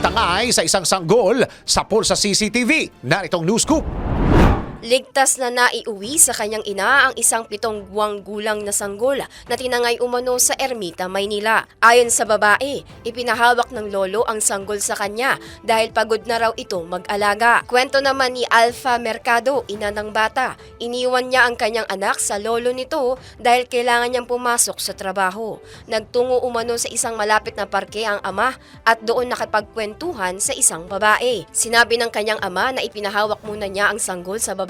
nagtangay sa isang sanggol sa pulsa CCTV. Naritong news scoop. Ligtas na naiuwi sa kanyang ina ang isang pitong buwang gulang na sanggol na tinangay umano sa Ermita, Maynila. Ayon sa babae, ipinahawak ng lolo ang sanggol sa kanya dahil pagod na raw ito mag-alaga. Kwento naman ni Alpha Mercado, ina ng bata, iniwan niya ang kanyang anak sa lolo nito dahil kailangan niyang pumasok sa trabaho. Nagtungo umano sa isang malapit na parke ang ama at doon nakapagkwentuhan sa isang babae. Sinabi ng kanyang ama na ipinahawak muna niya ang sanggol sa babae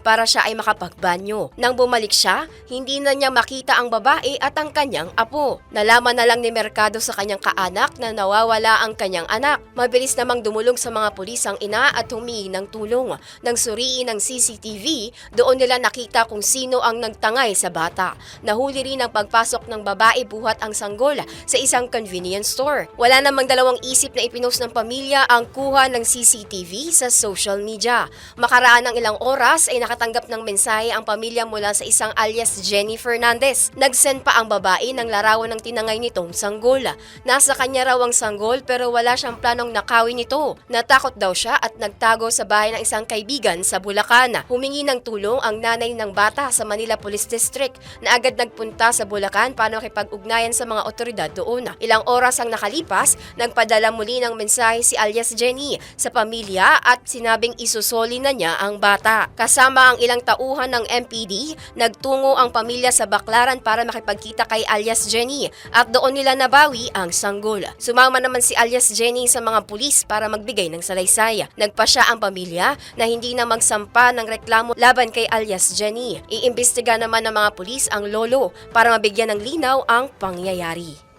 para siya ay makapagbanyo. Nang bumalik siya, hindi na niya makita ang babae at ang kanyang apo. Nalaman na lang ni Mercado sa kanyang kaanak na nawawala ang kanyang anak. Mabilis namang dumulong sa mga pulis ang ina at humingi ng tulong. Nang suriin ng CCTV, doon nila nakita kung sino ang nagtangay sa bata. Nahuli rin ang pagpasok ng babae buhat ang sanggol sa isang convenience store. Wala namang dalawang isip na ipinost ng pamilya ang kuha ng CCTV sa social media. Makaraan ng ilang oras ay nakatanggap ng mensahe ang pamilya mula sa isang alias Jenny Fernandez. Nag-send pa ang babae ng larawan ng tinangay nitong sanggol. Nasa kanya raw ang sanggol pero wala siyang planong nakawin ito. Natakot daw siya at nagtago sa bahay ng isang kaibigan sa Bulacan. Humingi ng tulong ang nanay ng bata sa Manila Police District na agad nagpunta sa Bulacan para makipag-ugnayan sa mga otoridad doon. Ilang oras ang nakalipas, nagpadala muli ng mensahe si alias Jenny sa pamilya at sinabing isusoli na niya ang bata. Kasama ang ilang tauhan ng MPD, nagtungo ang pamilya sa Baklaran para makipagkita kay alias Jenny at doon nila nabawi ang sanggol. Sumama naman si alias Jenny sa mga pulis para magbigay ng salaysay. Nagpasya ang pamilya na hindi na magsampa ng reklamo laban kay alias Jenny. Iimbestiga naman ng mga pulis ang lolo para mabigyan ng linaw ang pangyayari.